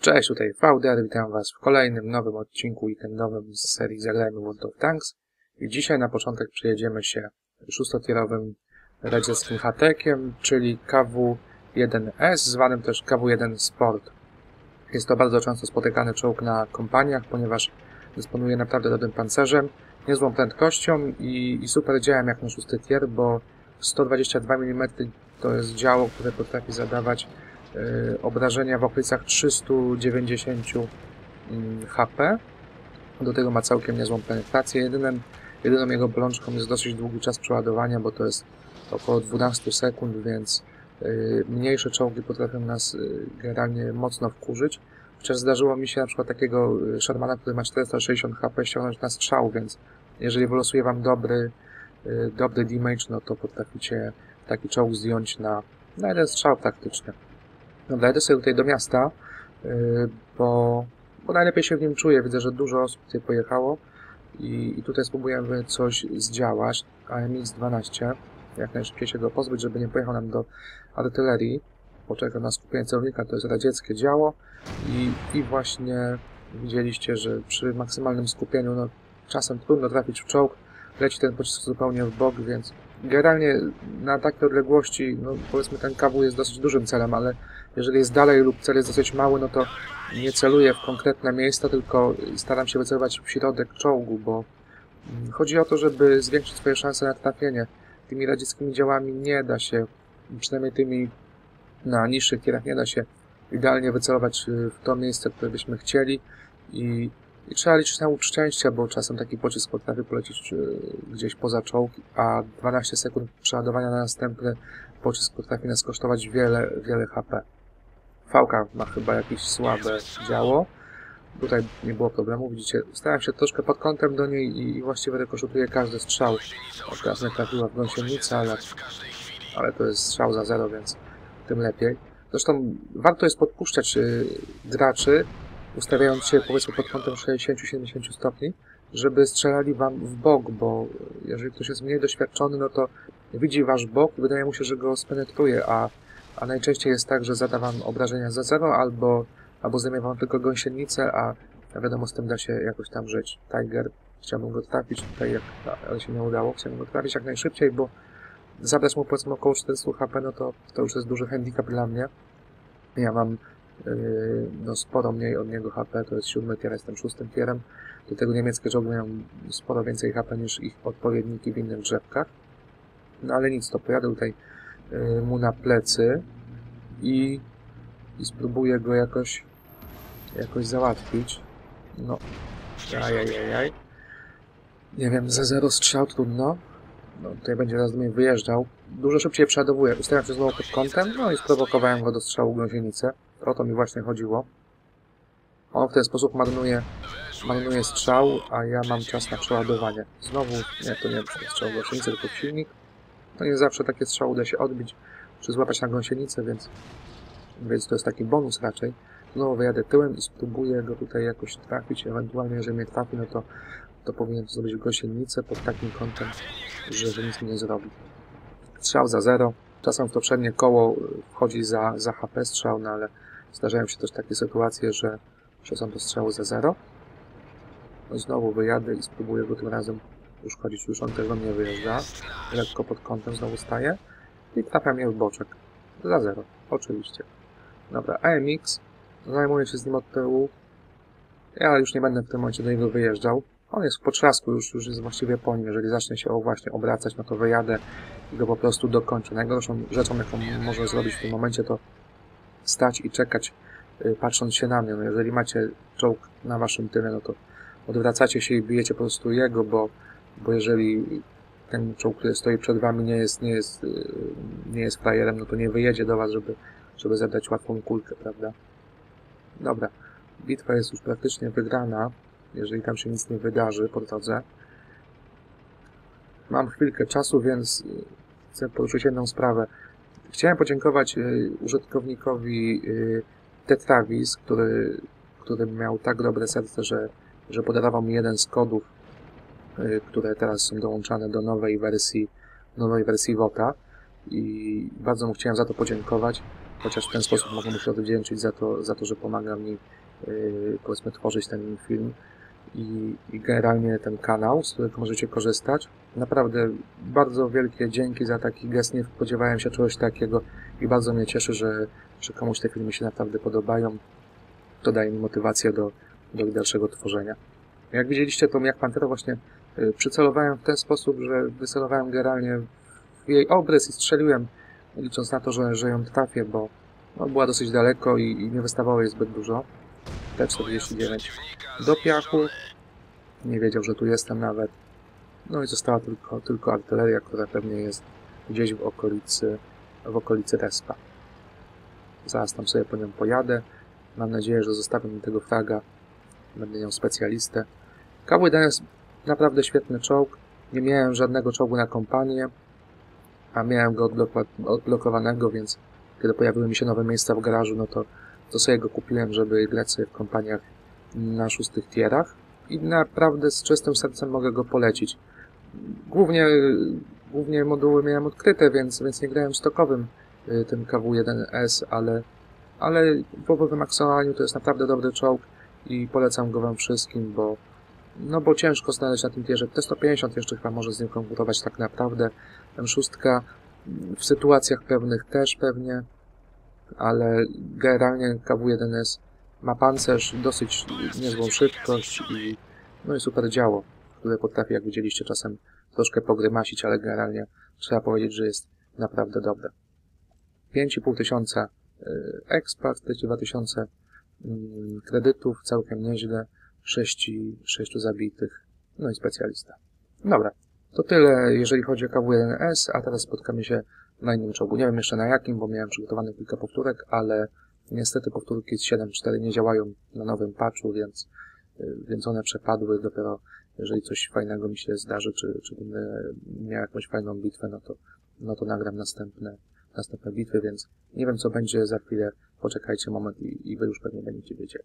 Cześć, tutaj Fauder, witam Was w kolejnym nowym odcinku weekendowym z serii Zagrajmy World of Tanks. I dzisiaj na początek przyjedziemy się szóstotierowym radzieckim hatekiem, czyli KW-1S, zwanym też KW-1 Sport. Jest to bardzo często spotykany czołg na kompaniach, ponieważ dysponuje naprawdę dobrym pancerzem, niezłą prędkością i, i super działem jak na szósty tier, bo 122 mm to jest działo, które potrafi zadawać obrażenia w okolicach 390 mm, HP. Do tego ma całkiem niezłą penetrację. Jedynym, jedyną jego bolączką jest dosyć długi czas przeładowania, bo to jest około 12 sekund, więc y, mniejsze czołgi potrafią nas y, generalnie mocno wkurzyć. Chociaż zdarzyło mi się na przykład takiego Shermana, który ma 460 HP ściągnąć na strzał, więc jeżeli wylosuje Wam dobry, dobry damage, no to potraficie taki czołg zdjąć na, na jeden strzał praktycznie. Dobra, jedę sobie tutaj do miasta, yy, bo, bo najlepiej się w nim czuję. Widzę, że dużo osób tutaj pojechało i, i tutaj spróbujemy coś zdziałać. AMX-12, jak najszybciej się go pozbyć, żeby nie pojechał nam do artylerii. Poczeka na skupienie celownika, to jest radzieckie działo i, i właśnie widzieliście, że przy maksymalnym skupieniu no, czasem trudno trafić w czołg, leci ten pocisk zupełnie w bok, więc generalnie na takie odległości, no powiedzmy ten kawu jest dosyć dużym celem, ale jeżeli jest dalej lub cel jest dosyć mały, no to nie celuję w konkretne miejsca, tylko staram się wycelować w środek czołgu, bo mm, chodzi o to, żeby zwiększyć swoje szanse na trafienie. Tymi radzieckimi działami nie da się, przynajmniej tymi na niższych tierach nie da się idealnie wycelować y, w to miejsce, które byśmy chcieli i i trzeba liczyć na łuk szczęścia, bo czasem taki pocisk potrafi polecieć e, gdzieś poza czołg, a 12 sekund przeładowania na następny pocisk potrafi nas kosztować wiele, wiele HP. Fałka ma chyba jakieś słabe działo. Tutaj nie było problemu, widzicie, starałem się troszkę pod kątem do niej i, właściwie rekoszutuję każdy strzał. O, teraz trafiła w gąsienicę, ale, ale to jest strzał za zero, więc tym lepiej. Zresztą warto jest podpuszczać y, graczy, ustawiając się powiedzmy pod kątem 60-70 stopni, żeby strzelali wam w bok, bo jeżeli ktoś jest mniej doświadczony, no to widzi wasz bok wydaje mu się, że go spenetruje, a, a najczęściej jest tak, że zada wam obrażenia za zero albo, albo zajmie wam tylko gąsienicę, a, wiadomo, z tym da się jakoś tam żyć. Tiger, chciałbym go trafić tutaj, jak, ale się nie udało, chciałbym go trafić jak najszybciej, bo zabrać mu powiedzmy około 400 HP, no to, to już jest duży handicap dla mnie. Ja mam Yy, no sporo mniej od niego HP, to jest siódmy tier, jestem szóstym tierem. Do tego niemieckie czołgi mają sporo więcej HP niż ich odpowiedniki w innych drzewkach. No ale nic, to pojadę tutaj mu na plecy i, i spróbuję go jakoś jakoś załatwić. No, ajajajaj. Nie wiem, za zero strzał trudno. No, tutaj będzie raz do mnie wyjeżdżał. Dużo szybciej przeładowuję. Ustawiam się znowu pod kątem, no i sprowokowałem go do strzału gąsienicę. O to mi właśnie chodziło. On w ten sposób marnuje, marnuje strzał, a ja mam czas na przeładowanie. Znowu, nie, to nie jest strzał gąsienicy, tylko silnik. No nie zawsze takie strzały uda się odbić, czy złapać na gąsienicę, więc, więc to jest taki bonus raczej. Znowu wyjadę tyłem i spróbuję go tutaj jakoś trafić. Ewentualnie, jeżeli mnie trafi, no to, to powinien to zrobić gąsienicę pod takim kątem, że nic mi nie zrobi. Strzał za zero. Czasem w to przednie koło wchodzi za, za HP strzał, no ale Zdarzają się też takie sytuacje, że, że są to strzały za zero. No znowu wyjadę i spróbuję go tym razem uszkodzić. Już on też do mnie wyjeżdża. Lekko pod kątem znowu staje. I trafia mnie w boczek. Za zero. Oczywiście. Dobra, AMX. Zajmuję się z nim od tyłu. Ja już nie będę w tym momencie do niego wyjeżdżał. On jest w potrzasku, już, już jest właściwie po nim. Jeżeli zacznie się właśnie obracać, no to wyjadę i go po prostu dokończę. Najgorszą rzeczą, jaką może zrobić w tym momencie, to stać i czekać, y, patrząc się na mnie. No jeżeli macie czołg na waszym tyle, no to odwracacie się i bijecie po prostu jego, bo, bo jeżeli ten czołg, który stoi przed wami nie jest, nie jest, y, nie jest frajerem, no to nie wyjedzie do was, żeby, żeby zadać łatwą kulkę, prawda? Dobra. Bitwa jest już praktycznie wygrana, jeżeli tam się nic nie wydarzy po drodze. Mam chwilkę czasu, więc y, chcę poruszyć jedną sprawę. Chciałem podziękować y, użytkownikowi Tetravis, który, który miał tak dobre serce, że, że podarował mi jeden z kodów, które teraz są dołączane do nowej wersji, nowej wersji WOTA i bardzo mu chciałem za to podziękować. chociaż w ten sposób mogę mu się odwdzięczyć za to, za to że pomaga mi yy, powiedzmy tworzyć ten film i, i generalnie ten kanał, z którego możecie korzystać. Naprawdę bardzo wielkie dzięki za taki gest, nie spodziewałem się czegoś takiego i bardzo mnie cieszy, że, że komuś te filmy się naprawdę podobają. To daje mi motywację do, do dalszego tworzenia. Jak widzieliście, tą jak Pantera właśnie y, przycelowałem w ten sposób, że wycelowałem generalnie w jej obrys i strzeliłem, licząc na to, że, że ją trafię, bo no, była dosyć daleko i, i nie wystawało jej zbyt dużo. T-49 do piachu. Nie wiedział, że tu jestem nawet. No i została tylko, tylko artyleria, która pewnie jest gdzieś w okolicy, w okolicy respa. Zaraz tam sobie po nią pojadę. Mam nadzieję, że zostawię mi tego fraga. Będę miał specjalistę. KW-1 jest naprawdę świetny czołg. Nie miałem żadnego czołgu na kompanię, a miałem go odblokowanego, więc kiedy pojawiły mi się nowe miejsca w garażu, no to, to sobie go kupiłem, żeby grać sobie w kompaniach na szóstych tierach i naprawdę z czystym sercem mogę go polecić. Głównie, głównie moduły miałem odkryte, więc, więc nie grałem stokowym y, tym KW-1S, ale, ale w owym aksonowaniu to jest naprawdę dobry czołg i polecam go wam wszystkim, bo no bo ciężko znaleźć na tym tierze. T-150 jeszcze chyba może z nim konkurować tak naprawdę. M6 w sytuacjach pewnych też pewnie, ale generalnie KW-1S ma pancerz, dosyć niezłą szybkość i no i super działo, które potrafi, jak widzieliście, czasem troszkę pogrymasić, ale generalnie trzeba powiedzieć, że jest naprawdę dobre. 5,5 tysiąca y, expa, 42 tysiące mm, kredytów, całkiem nieźle, 6, 6 zabitych, no i specjalista. Dobra, to tyle, jeżeli chodzi o KW1S, a teraz spotkamy się na innym czołgu. Nie wiem jeszcze na jakim, bo miałem przygotowane kilka powtórek, ale Niestety powtórki z 7.4 nie działają na nowym patchu, więc, y, więc one przepadły. Dopiero jeżeli coś fajnego mi się zdarzy, czy, czy będę miał jakąś fajną bitwę, no to, no to nagram następne, następne bitwy, więc nie wiem co będzie za chwilę. Poczekajcie moment i, i wy już pewnie będziecie wiedzieli.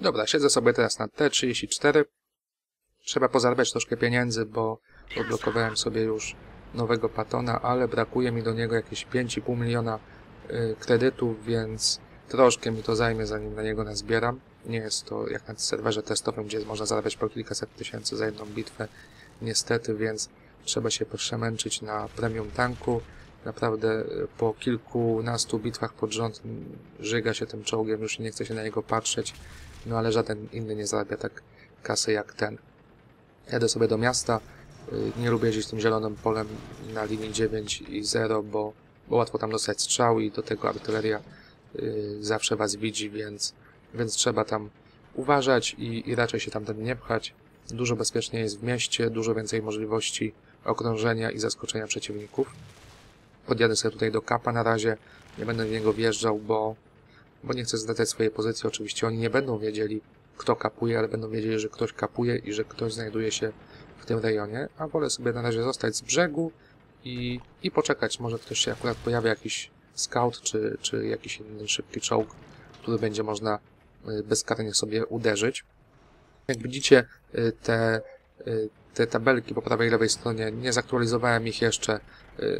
Dobra, siedzę sobie teraz na T34. Trzeba pozarabiać troszkę pieniędzy, bo odblokowałem sobie już nowego patona, ale brakuje mi do niego jakieś 5,5 miliona y, kredytów, więc Troszkę mi to zajmie, zanim na niego nazbieram. Nie jest to jak na serwerze testowym, gdzie można zarabiać po kilkaset tysięcy za jedną bitwę. Niestety, więc trzeba się przemęczyć na premium tanku. Naprawdę e, po kilkunastu bitwach pod rząd żyga się tym czołgiem, już nie chce się na niego patrzeć. No ale żaden inny nie zarabia tak kasy jak ten. Jadę sobie do miasta. E, nie lubię jeździć tym zielonym polem na linii 9 i 0, bo, bo łatwo tam dostać strzał i do tego artyleria Y, zawsze was widzi, więc, więc trzeba tam uważać i, i raczej się tamten nie pchać. Dużo bezpieczniej jest w mieście, dużo więcej możliwości okrążenia i zaskoczenia przeciwników. Podjadę sobie tutaj do kapa na razie, nie będę w niego wjeżdżał, bo, bo nie chcę zdradzać swojej pozycji. Oczywiście oni nie będą wiedzieli, kto kapuje, ale będą wiedzieli, że ktoś kapuje i że ktoś znajduje się w tym rejonie, a wolę sobie na razie zostać z brzegu i, i poczekać, może ktoś się akurat pojawia jakiś scout, czy, czy jakiś inny szybki czołg, który będzie można y, bezkarnie sobie uderzyć. Jak widzicie, y, te, y, te tabelki po prawej i lewej stronie, nie zaktualizowałem ich jeszcze.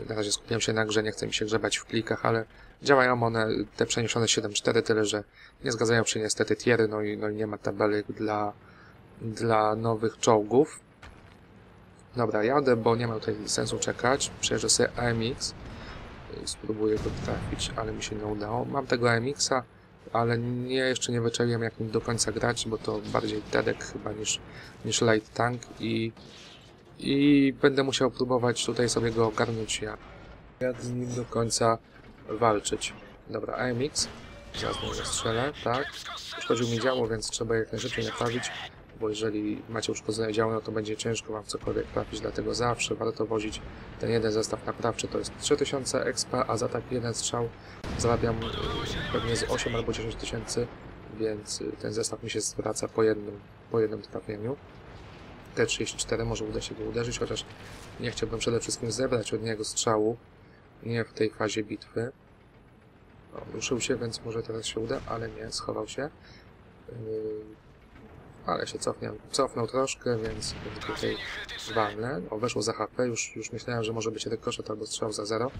Na razie skupiam się na grze, nie chcę mi się grzebać w plikach, ale działają one, te przeniesione 7.4, tyle że nie zgadzają się niestety tiery, no i, no i nie ma tabelek dla, dla nowych czołgów. Dobra, jadę, bo nie ma tutaj sensu czekać. Przejeżdżę sobie AMX spróbuję go trafić, ale mi się nie udało. Mam tego AMX-a, ale nie, jeszcze nie wyczaiłem jak nim do końca grać, bo to bardziej dedek chyba niż, niż light tank i, i będę musiał próbować tutaj sobie go ogarnąć ja. Ja z nim do końca walczyć. Dobra, AMX. Zaraz go strzelę, tak. Uszkodził mi działo, więc trzeba jak najszybciej naprawić bo jeżeli macie uszkodzone działo, no to będzie ciężko Wam cokolwiek trafić, dlatego zawsze warto wozić ten jeden zestaw naprawczy, to jest 3000 expa, a za taki jeden strzał zarabiam y, pewnie z 8 albo 10 tysięcy, więc y, ten zestaw mi się zwraca po jednym, po jednym trafieniu. T34 może uda się go uderzyć, chociaż nie chciałbym przede wszystkim zebrać od niego strzału, nie w tej fazie bitwy. O, ruszył się, więc może teraz się uda, ale nie, schował się. Yy, ale się cofnął, cofnął troszkę, więc tutaj walnę. O, weszło za HP, już, już myślałem, że może być rykoszet albo strzał za zero.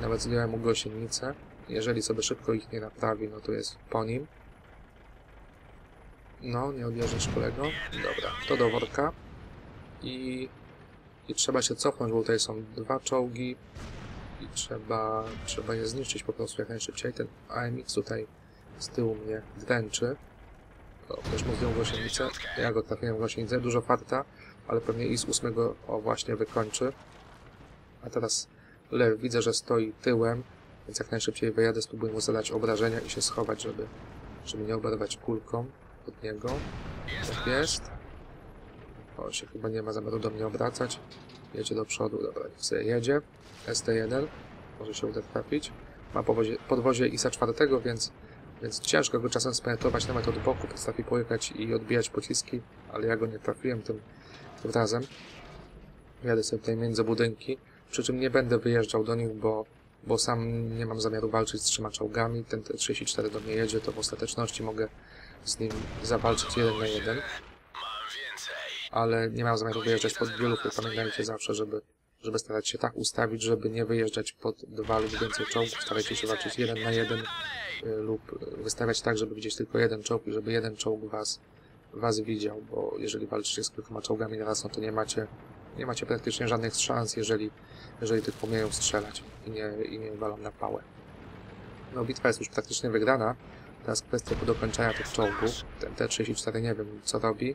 Nawet zdjąłem mu gąsienicę. jeżeli sobie szybko ich nie naprawi, no to jest po nim. No, nie odjeżdżasz kolego. Dobra, to do worka. I, I trzeba się cofnąć, bo tutaj są dwa czołgi. I trzeba, trzeba je zniszczyć po prostu jak najszybciej. Ten AMX tutaj z tyłu mnie dręczy. O, też mu zdjął gąsienicę. Ja go trafiłem w gąsienicę. Dużo farta, ale pewnie i z ósmego o właśnie wykończy. A teraz Lew widzę, że stoi tyłem, więc jak najszybciej wyjadę, spróbuję mu zadać obrażenia i się schować, żeby, żeby nie oberwać kulką od niego. Tak jest. O, się chyba nie ma zamiaru do mnie obracać. Jedzie do przodu, dobra, sobie jedzie. ST1, może się uda trafić. Ma podwozie, podwozie ISA czwartego, więc, więc ciężko go czasem spenetrować nawet od boku, potrafi pojechać i odbijać pociski, ale ja go nie trafiłem tym, tym razem. Jadę sobie tutaj między budynki, przy czym nie będę wyjeżdżał do nich, bo, bo sam nie mam zamiaru walczyć z trzema czołgami. Ten T-34 do mnie jedzie, to w ostateczności mogę z nim zawalczyć jeden na jeden. Ale nie mam zamiaru wyjeżdżać pod wielówkę. Pamiętajcie zawsze, żeby, żeby starać się tak ustawić, żeby nie wyjeżdżać pod dwa lub więcej czołgów. Starajcie się walczyć jeden na jeden y, lub wystawiać tak, żeby widzieć tylko jeden czołg i żeby jeden czołg was, was widział, bo jeżeli walczycie z kilkoma czołgami naraz, no to nie macie, nie macie praktycznie żadnych szans, jeżeli, jeżeli tylko umieją strzelać i nie, i nie walą na pałę. No bitwa jest już praktycznie wygrana. Teraz kwestia dokończenia tych czołgów. Ten T-34 nie wiem co robi.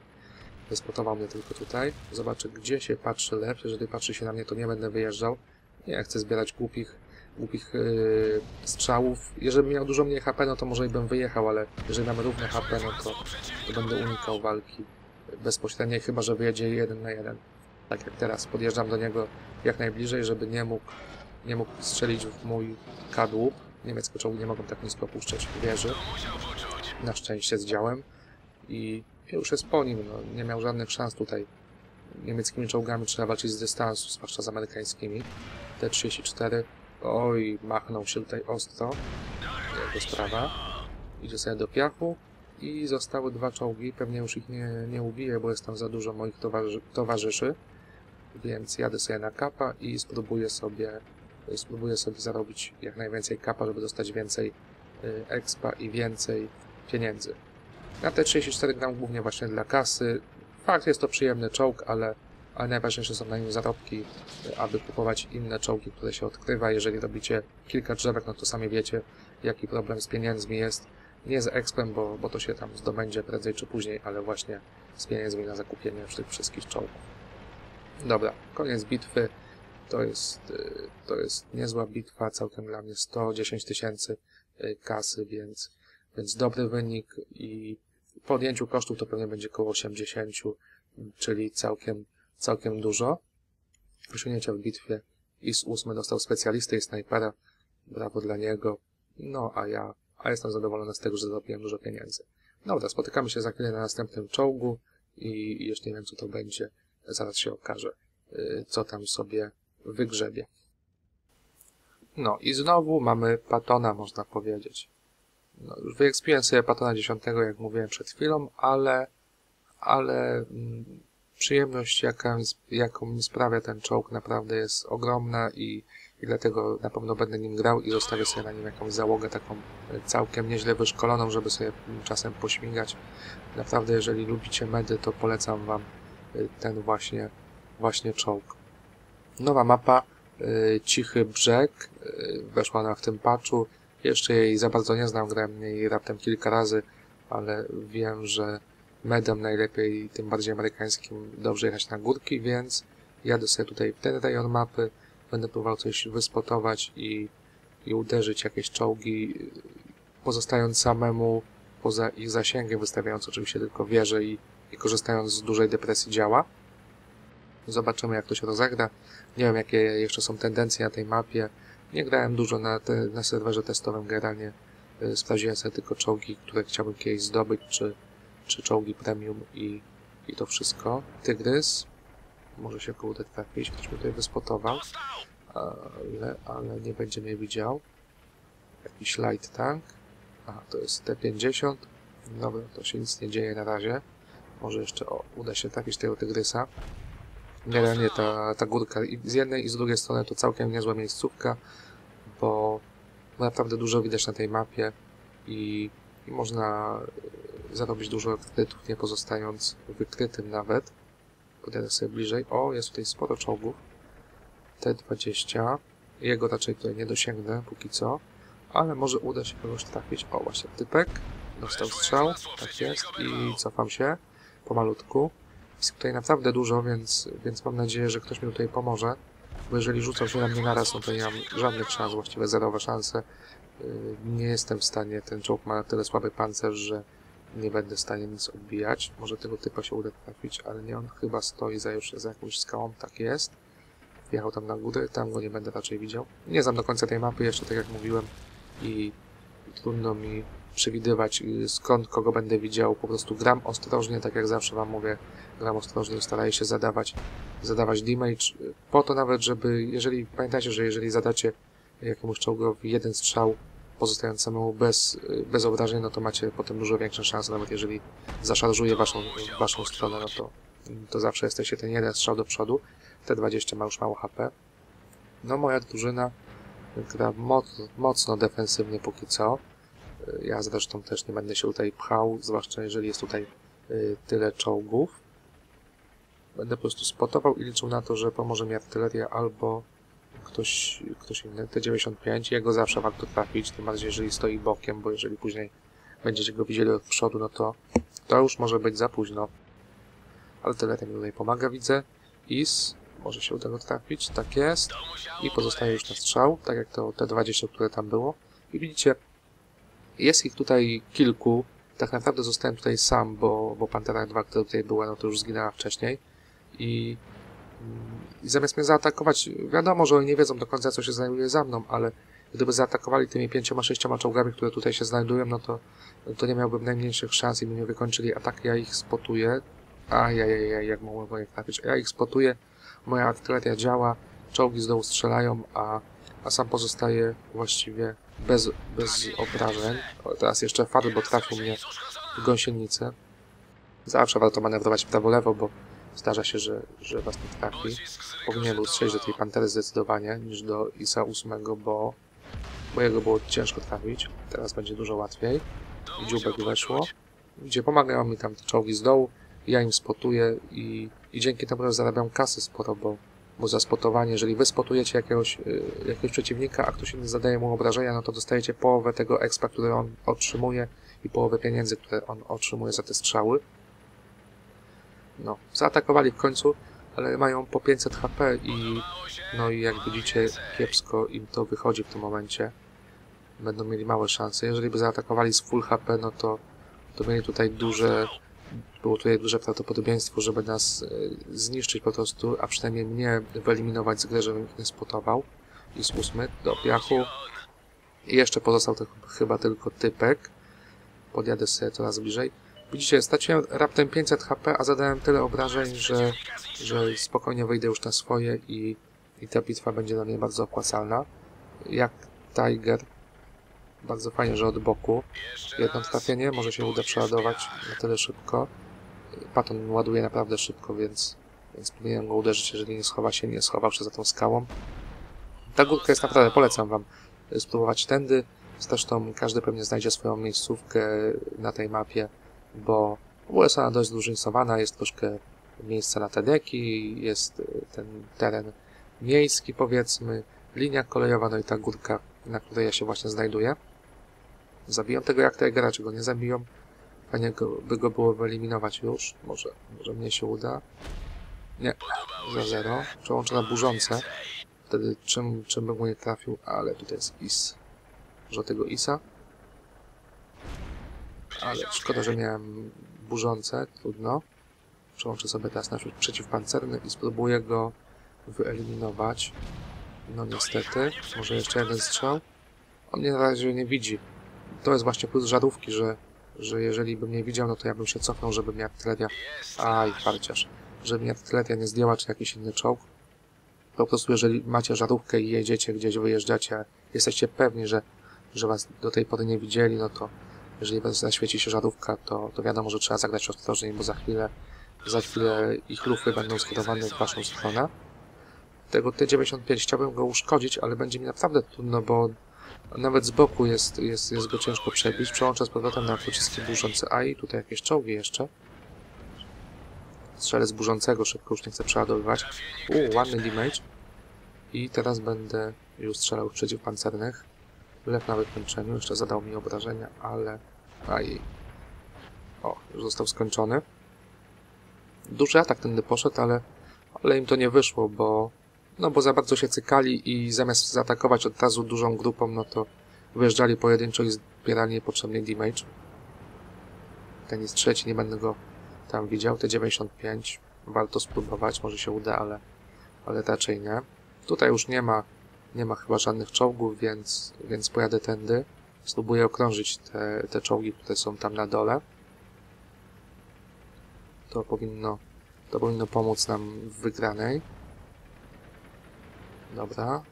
Wyspotował mnie tylko tutaj. Zobaczę gdzie się patrzy lew. Jeżeli patrzy się na mnie to nie będę wyjeżdżał. Nie chcę zbierać głupich, głupich yy, strzałów. Jeżeli miał dużo mniej HP no to może i bym wyjechał, ale jeżeli mamy równe HP no to, to będę unikał walki bezpośredniej, chyba że wyjedzie jeden na jeden. Tak jak teraz. Podjeżdżam do niego jak najbliżej, żeby nie mógł, nie mógł strzelić w mój kadłub. Niemieckie czołgi nie mogą tak nisko puszczać wieży. Na szczęście z działem. I już jest po nim. No, nie miał żadnych szans tutaj. Niemieckimi czołgami trzeba walczyć z dystansu, zwłaszcza z amerykańskimi. T-34. Oj, machnął się tutaj ostro. Jego sprawa. Idzie sobie do piachu. I zostały dwa czołgi. Pewnie już ich nie, nie ubiję, bo jest tam za dużo moich towarzy towarzyszy. Więc jadę sobie na kapa i spróbuję sobie spróbuję sobie zarobić jak najwięcej kapa, żeby dostać więcej y, expa i więcej pieniędzy. Na te 34 gram głównie właśnie dla kasy. Fakt, jest to przyjemny czołg, ale, ale najważniejsze są na nim zarobki, aby kupować inne czołgi, które się odkrywa. Jeżeli robicie kilka drzewek, no to sami wiecie, jaki problem z pieniędzmi jest. Nie z expem, bo, bo to się tam zdobędzie prędzej czy później, ale właśnie z pieniędzmi na zakupienie tych wszystkich czołgów. Dobra, koniec bitwy. To jest, y, to jest niezła bitwa, całkiem dla mnie 110 tysięcy y, kasy, więc, więc dobry wynik i po odjęciu kosztów to pewnie będzie około 80, czyli całkiem, całkiem dużo. Osiągnięcia w bitwie i z 8 dostał specjalisty i snajpera, brawo dla niego, no a ja, a jestem zadowolony z tego, że zarobiłem dużo pieniędzy. Dobra, spotykamy się za chwilę na następnym czołgu i jeszcze nie wiem co to będzie, zaraz się okaże, y, co tam sobie wygrzebie. No i znowu mamy Patona, można powiedzieć. No, już wyekspiłem sobie Patona 10, jak mówiłem przed chwilą, ale, ale mm, przyjemność, jaka, jaką mi sprawia ten czołg, naprawdę jest ogromna i, i dlatego na pewno będę nim grał i zostawię sobie na nim jakąś załogę taką całkiem nieźle wyszkoloną, żeby sobie czasem pośmigać. Naprawdę, jeżeli lubicie medy, to polecam Wam y, ten właśnie, właśnie czołg. Nowa mapa, y, Cichy Brzeg, weszła ona w tym patchu. Jeszcze jej za bardzo nie znam, grałem jej raptem kilka razy, ale wiem, że medem najlepiej, tym bardziej amerykańskim, dobrze jechać na górki, więc jadę sobie tutaj w ten rejon mapy, będę próbował coś wyspotować i, i uderzyć jakieś czołgi, pozostając samemu poza ich zasięgiem, wystawiając oczywiście tylko wieże i, i korzystając z dużej depresji działa. Zobaczymy, jak to się rozegra. Nie wiem, jakie jeszcze są tendencje na tej mapie. Nie grałem dużo na, te, na serwerze testowym, generalnie y, sprawdziłem sobie tylko czołgi, które chciałbym kiedyś zdobyć, czy, czy czołgi premium i, i to wszystko. Tygrys. Może się kurde trafić, ktoś mnie tutaj wyspotował. Ale, ale nie będzie mnie widział. Jakiś light tank. Aha, to jest T50. Dobra, to się nic nie dzieje na razie. Może jeszcze o, uda się trafić tego tygrysa. Generalnie ta, ta górka i z jednej i z drugiej strony to całkiem niezła miejscówka, bo naprawdę dużo widać na tej mapie i, i można e, zarobić dużo kredytów, nie pozostając wykrytym nawet. Podjadę sobie bliżej. O, jest tutaj sporo czołgów. T20. Jego raczej tutaj nie dosięgnę póki co, ale może uda się kogoś trafić. O, właśnie typek. Dostał strzał, tak jest i cofam się pomalutku. Jest tutaj naprawdę dużo, więc, więc mam nadzieję, że ktoś mi tutaj pomoże. Bo jeżeli rzucą się na mnie naraz, no to nie mam żadnych szans, właściwie zerowe szanse. Yy, Nie jestem w stanie, ten czołg ma na tyle słaby pancerz, że nie będę w stanie nic odbijać. Może tego typa się uda trafić, ale nie, on chyba stoi za już za jakąś skałą, tak jest. Wjechał tam na górę, tam go nie będę raczej widział. Nie znam do końca tej mapy jeszcze, tak jak mówiłem i trudno mi przewidywać y, skąd kogo będę widział. Po prostu gram ostrożnie, tak jak zawsze wam mówię, gram ostrożnie staraję się zadawać, zadawać damage po to nawet, żeby, jeżeli, pamiętajcie, że jeżeli zadacie jakiemuś czołgowi jeden strzał pozostając samemu bez, y, bez obrażeń, no to macie potem dużo większe szanse, nawet jeżeli zaszarżuje waszą, waszą stronę, no to, to zawsze jesteście ten jeden strzał do przodu. T20 ma już mało HP. No moja drużyna gra moc, mocno defensywnie póki co. Ja zresztą też nie będę się tutaj pchał, zwłaszcza jeżeli jest tutaj y, tyle czołgów. Będę po prostu spotował i liczył na to, że pomoże mi artyleria albo ktoś, ktoś inny. T95, jego zawsze warto trafić, tym bardziej jeżeli stoi bokiem, bo jeżeli później będziecie go widzieli od przodu, no to to już może być za późno. Artyleria mi tutaj pomaga, widzę. Is, może się uda go trafić, tak jest. I pozostaje już na strzał, tak jak to T20, które tam było. I widzicie, jest ich tutaj kilku. Tak naprawdę zostałem tutaj sam, bo, bo Pantera 2, która tutaj była, no to już zginęła wcześniej. I, I zamiast mnie zaatakować, wiadomo, że oni nie wiedzą do końca, co się znajduje za mną, ale gdyby zaatakowali tymi pięcioma, sześcioma czołgami, które tutaj się znajdują, no to, to nie miałbym najmniejszych szans i by mnie wykończyli atak. Ja ich spotuję. Ajajaj, jak mogłem nie trafić. Ja ich spotuję, moja artyleria działa, czołgi z dołu strzelają, a, a sam pozostaje właściwie bez, bez obrażeń. O, teraz jeszcze Fary, bo trafił mnie w gąsienicę. Zawsze warto manewrować prawo-lewo, bo zdarza się, że, że was nie trafi. Powinien był strzelić do tej Pantery zdecydowanie, niż do ISA 8, bo, bo jego było ciężko trafić. Teraz będzie dużo łatwiej. Dziubek weszło, gdzie pomagają mi tam te czołgi z dołu. Ja im spotuję i, i dzięki temu zarabiam kasy sporo, bo, bo za spotowanie, jeżeli wy spotujecie jakiegoś, y, jakiegoś przeciwnika, a ktoś inny zadaje mu obrażenia, no to dostajecie połowę tego expa, który on otrzymuje i połowę pieniędzy, które on otrzymuje za te strzały. No, zaatakowali w końcu, ale mają po 500 HP i no i jak widzicie, kiepsko im to wychodzi w tym momencie. Będą mieli małe szanse. Jeżeli by zaatakowali z full HP, no to, to mieli tutaj duże było tutaj duże prawdopodobieństwo, żeby nas e, zniszczyć po prostu, a przynajmniej mnie wyeliminować z gry, żebym ich nie spotował. I z ósmy do piachu. I jeszcze pozostał to chyba tylko typek. Podjadę sobie coraz bliżej. Widzicie, straciłem raptem 500 HP, a zadałem tyle obrażeń, że, że spokojnie wyjdę już na swoje i, i ta bitwa będzie dla mnie bardzo opłacalna. Jak Tiger. Bardzo fajnie, że od boku. Jedno trafienie, może się uda przeładować na tyle szybko. Paton ładuje naprawdę szybko, więc, więc powinienem go uderzyć, jeżeli nie schowa się, nie schował się za tą skałą. Ta górka jest naprawdę, polecam wam spróbować tędy. Zresztą każdy pewnie znajdzie swoją miejscówkę na tej mapie, bo, bo jest ona dość zróżnicowana, jest troszkę miejsca na te deki, jest ten teren miejski powiedzmy, linia kolejowa, no i ta górka, na której ja się właśnie znajduję. Zabiją tego jak Tigera, czy go nie zabiją. Fajnie go, by go było wyeliminować już. Może, może mnie się uda. Nie, za zero. Przełączę na burzące. Wtedy czym, czym bym go nie trafił, ale tutaj jest Is. Że tego Isa. Ale szkoda, że miałem burzące, trudno. Przełączę sobie teraz na przeciwpancerny i spróbuję go wyeliminować. No niestety, może jeszcze jeden strzał. On mnie na razie nie widzi. To jest właśnie plus żarówki, że, że jeżeli bym nie widział, no to ja bym się cofnął, żeby mnie artyleria... Aj, farciarz. Żeby mnie artyleria nie zdjęła, czy jakiś inny czołg. Po prostu jeżeli macie żarówkę i jedziecie gdzieś, wyjeżdżacie, jesteście pewni, że, że was do tej pory nie widzieli, no to jeżeli was zaświeci się żarówka, to, to wiadomo, że trzeba zagrać ostrożniej, bo za chwilę, za chwilę ich lufy będą skierowane w waszą stronę tego T-95 chciałbym go uszkodzić, ale będzie mi naprawdę trudno, bo, Nawet z boku jest, jest, jest go ciężko przebić. Przełączę z powrotem na pociski burzące AI. Tutaj jakieś czołgi jeszcze. Strzelę z burzącego, szybko już nie chcę przeładowywać. Uuu, ładny damage. I teraz będę już strzelał z przeciwpancernych. Lew na wykończeniu, jeszcze zadał mi obrażenia, ale... Aj. O, już został skończony. Duży atak tędy poszedł, ale, ale im to nie wyszło, bo... No bo za bardzo się cykali i zamiast zaatakować od razu dużą grupą, no to wyjeżdżali pojedynczo i zbierali niepotrzebny damage. Ten jest trzeci, nie będę go tam widział. Te 95 warto spróbować, może się uda, ale, ale raczej nie. Tutaj już nie ma, nie ma chyba żadnych czołgów, więc, więc pojadę tędy. Spróbuję okrążyć te, te czołgi, które są tam na dole. To powinno, to powinno pomóc nam w wygranej. Dobra.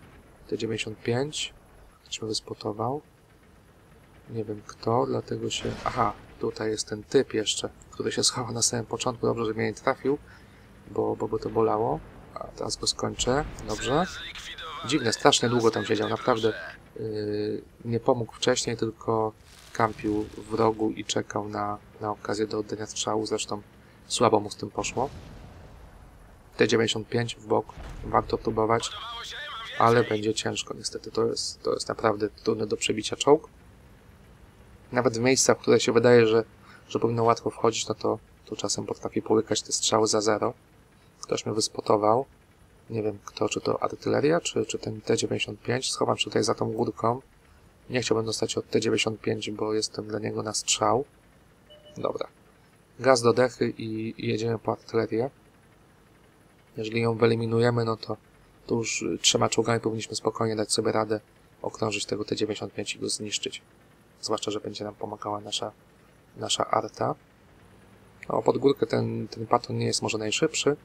T95. Ktoś mnie wyspotował. Nie wiem kto, dlatego się... Aha, tutaj jest ten typ jeszcze, który się schował na samym początku. Dobrze, że mnie nie trafił, bo, bo by to bolało. A teraz go skończę. Dobrze. Dziwne, strasznie długo tam siedział. Naprawdę yy, nie pomógł wcześniej, tylko kampił w rogu i czekał na, na okazję do oddania strzału. Zresztą słabo mu z tym poszło. T95 w bok. Warto próbować, ale będzie ciężko niestety. To jest, to jest naprawdę trudne do przebicia czołg. Nawet w miejscach, w które się wydaje, że, że powinno łatwo wchodzić, no to, to czasem potrafi połykać te strzały za zero. Ktoś mnie wyspotował. Nie wiem kto, czy to artyleria, czy, czy ten T-95. Schowam się tutaj za tą górką. Nie chciałbym dostać od T-95, bo jestem dla niego na strzał. Dobra. Gaz do dechy i, jedziemy po artylerię. Jeżeli ją wyeliminujemy, no to, to już trzema czołgami powinniśmy spokojnie dać sobie radę okrążyć tego T-95 i go zniszczyć. Zwłaszcza, że będzie nam pomagała nasza, nasza arta. No, pod górkę ten, ten paton nie jest może najszybszy,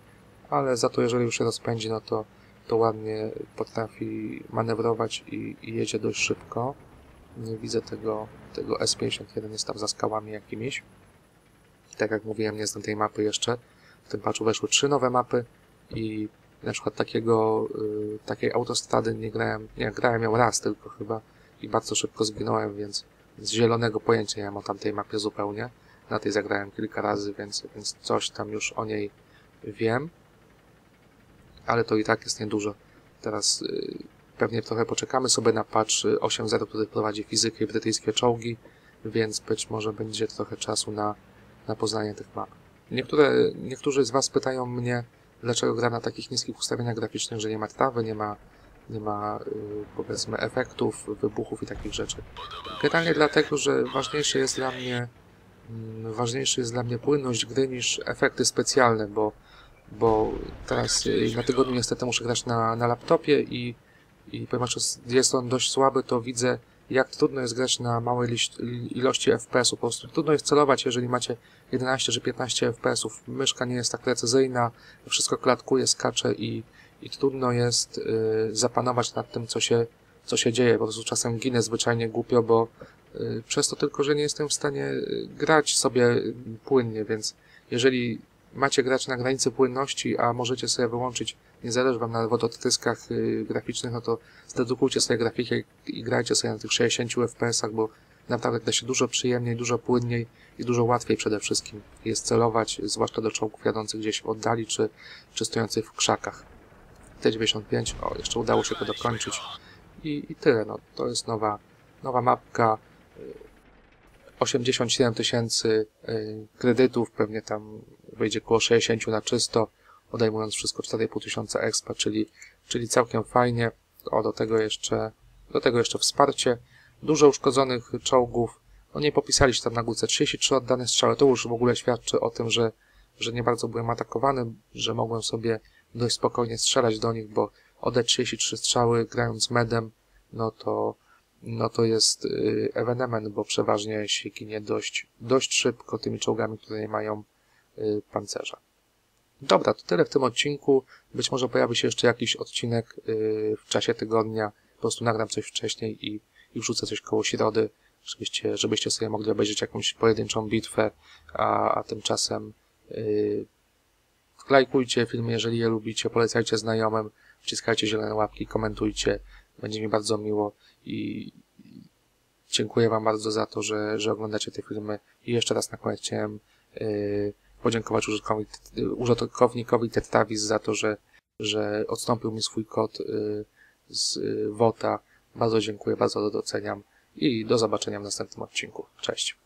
ale za to jeżeli już się rozpędzi, no to, to ładnie potrafi manewrować i, i jedzie dość szybko. Nie widzę tego, tego S51, jest tam za skałami jakimiś. Tak jak mówiłem, nie znam tej mapy jeszcze. W tym patchu weszły trzy nowe mapy i na przykład takiego, y, takiej autostrady nie grałem, nie grałem ją raz tylko chyba i bardzo szybko zginąłem, więc z zielonego pojęcia nie mam o tamtej mapie zupełnie. Na tej zagrałem kilka razy, więc, więc coś tam już o niej wiem. Ale to i tak jest niedużo. Teraz y, pewnie trochę poczekamy sobie na patch 8.0, który prowadzi fizykę i brytyjskie czołgi, więc być może będzie trochę czasu na, na poznanie tych map. Niektóre, niektórzy z Was pytają mnie, dlaczego gra na takich niskich ustawieniach graficznych, że nie ma trawy, nie ma, nie ma y, powiedzmy efektów, wybuchów i takich rzeczy. Generalnie dlatego, że ważniejsze jest dla mnie mm, ważniejsze jest dla mnie płynność gry niż efekty specjalne, bo, bo teraz y, na tygodniu niestety muszę grać na, na laptopie i, i ponieważ jest on dość słaby, to widzę jak trudno jest grać na małej ilości FPS-ów. Po prostu trudno jest celować, jeżeli macie 11 czy 15 FPS-ów. Myszka nie jest tak precyzyjna, wszystko klatkuje, skacze i, i trudno jest y, zapanować nad tym, co się, co się dzieje. Po prostu czasem ginę zwyczajnie głupio, bo y, przez to tylko, że nie jestem w stanie y, grać sobie płynnie, więc jeżeli macie grać na granicy płynności, a możecie sobie wyłączyć, nie zależy wam na wodotryskach y, graficznych, no to zdedukujcie sobie grafikę i grajcie sobie na tych 60 FPS-ach, bo naprawdę da się dużo przyjemniej, dużo płynniej i dużo łatwiej przede wszystkim jest celować, zwłaszcza do czołgów jadących gdzieś w oddali, czy, czy stojących w krzakach. T95, o, jeszcze udało się to dokończyć. I, i tyle, no, to jest nowa, nowa mapka, 87 tysięcy y, kredytów, pewnie tam wyjdzie około 60 na czysto, odejmując wszystko 4,5 tysiąca expa, czyli, czyli całkiem fajnie. O, do tego jeszcze, do tego jeszcze wsparcie. Dużo uszkodzonych czołgów. No nie popisali się tam na górce 33 oddane strzały. To już w ogóle świadczy o tym, że, że nie bardzo byłem atakowany, że mogłem sobie dość spokojnie strzelać do nich, bo oddać 33 strzały grając medem, no to, no to jest y, ewenement, bo przeważnie się ginie dość, dość szybko tymi czołgami, które nie mają pancerza. Dobra, to tyle w tym odcinku. Być może pojawi się jeszcze jakiś odcinek y, w czasie tygodnia. Po prostu nagram coś wcześniej i, i wrzucę coś koło środy, żebyście, żebyście sobie mogli obejrzeć jakąś pojedynczą bitwę, a, a tymczasem yy, lajkujcie filmy, jeżeli je lubicie, polecajcie znajomym, wciskajcie zielone łapki, komentujcie, będzie mi bardzo miło i, Dziękuję Wam bardzo za to, że, że oglądacie te filmy i jeszcze raz na koniec chciałem yy, podziękować użytkownikowi, Tetravis za to, że, że odstąpił mi swój kod yy, z yy, WOTA. Bardzo dziękuję, bardzo doceniam i do zobaczenia w następnym odcinku. Cześć.